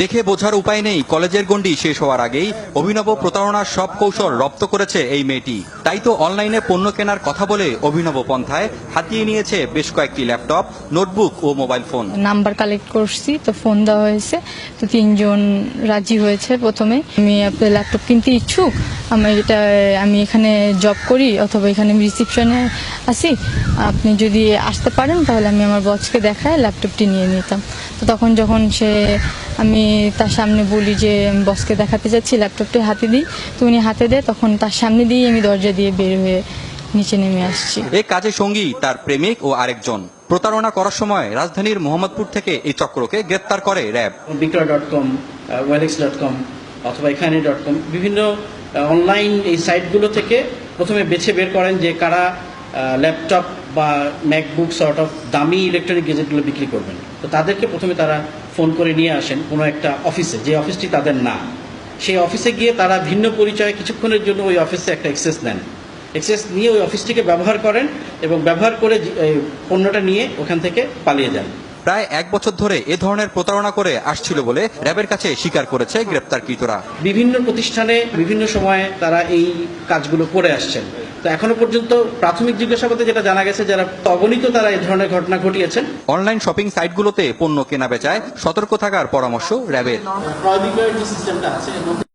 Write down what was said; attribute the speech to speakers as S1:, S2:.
S1: দেখে বোঝার উপায় নেই। কলেজের গণ্ডি শেষ হওয়ার আগেই অভিনব প্রতারণার সব কৌশল রপ্ত করেছে এই মেয়েটি। তাই তো অনলাইনে পণ্য কেনার কথা বলে অভিনব পন্থায় হাতিয়ে নিয়েছে বেশ কয়েকটি ল্যাপটপ, নোটবুক ও মোবাইল ফোন।
S2: নাম্বার কালেক্ট করছি, তো ফোন দেওয়া হয়েছে। তো তিনজন রাজি হয়েছে প্রথমে। আমি আপনার ল্যাপটপ কিনতে ইচ্ছুক আমার এটা আমি এখানে জব করি অথবা এখানে রিসিপশনে আসি আপনি যদি আসতে পারেন তাহলে আমি আমার বসকে দেখায় ল্যাপটপটি নিয়ে নিতাম। তো তখন যখন সে আমি তার সামনে বলি যে বসকে দেখাতে যাচ্ছি ল্যাপটপটি হাতে দিই। তো উনি হাতে দেয় তখন তার সামনে দিয়ে আমি দরজা দিয়ে বের হয়ে নিচে নেমে আসছি।
S1: এ কাজে সঙ্গী তার প্রেমিক ও আরেকজন। প্রতারণা করার সময় রাজধানীর মোহাম্মদপুর থেকে এই চক্রকে গ্রেপ্তার করে র্যাব।
S3: বিক্রয় ডট কম ওয়েলেক্স ডট কম অথবা এখানে ডট কম বিভিন্ন অনলাইন এই সাইটগুলো থেকে প্রথমে বেছে বের করেন যে কারা ল্যাপটপ বা ম্যাকবুক সর্ট অফ দামি ইলেকট্রনিক গেজেটগুলো বিক্রি করবেন। তো তাদেরকে প্রথমে তারা ফোন করে নিয়ে আসেন কোনো একটা অফিসে যে অফিসটি তাদের না সেই অফিসে গিয়ে তারা ভিন্ন পরিচয়ে কিছুক্ষণের জন্য ওই অফিসে একটা এক্সেস নেন। এক্সেস নিয়ে ওই অফিসটিকে ব্যবহার করেন এবং ব্যবহার করে পণ্যটা নিয়ে ওখান থেকে পালিয়ে যান।
S1: প্রায় এক বছর ধরে এ ধরনের প্রতারণা করে আসছিল বলে র্যাবের কাছে স্বীকার করেছে গ্রেপ্তারকৃতরা।
S3: বিভিন্ন প্রতিষ্ঠানে বিভিন্ন সময়ে তারা এই কাজগুলো করে আসছেন। তো এখনও পর্যন্ত প্রাথমিক জিজ্ঞাসাবাদে যেটা জানা গেছে যারা অগণিত তারা এই ধরনের ঘটনা ঘটিয়েছেন।
S1: অনলাইন শপিং সাইটগুলোতে পণ্য কেনা বেচায় সতর্ক থাকার পরামর্শ র্যাবের।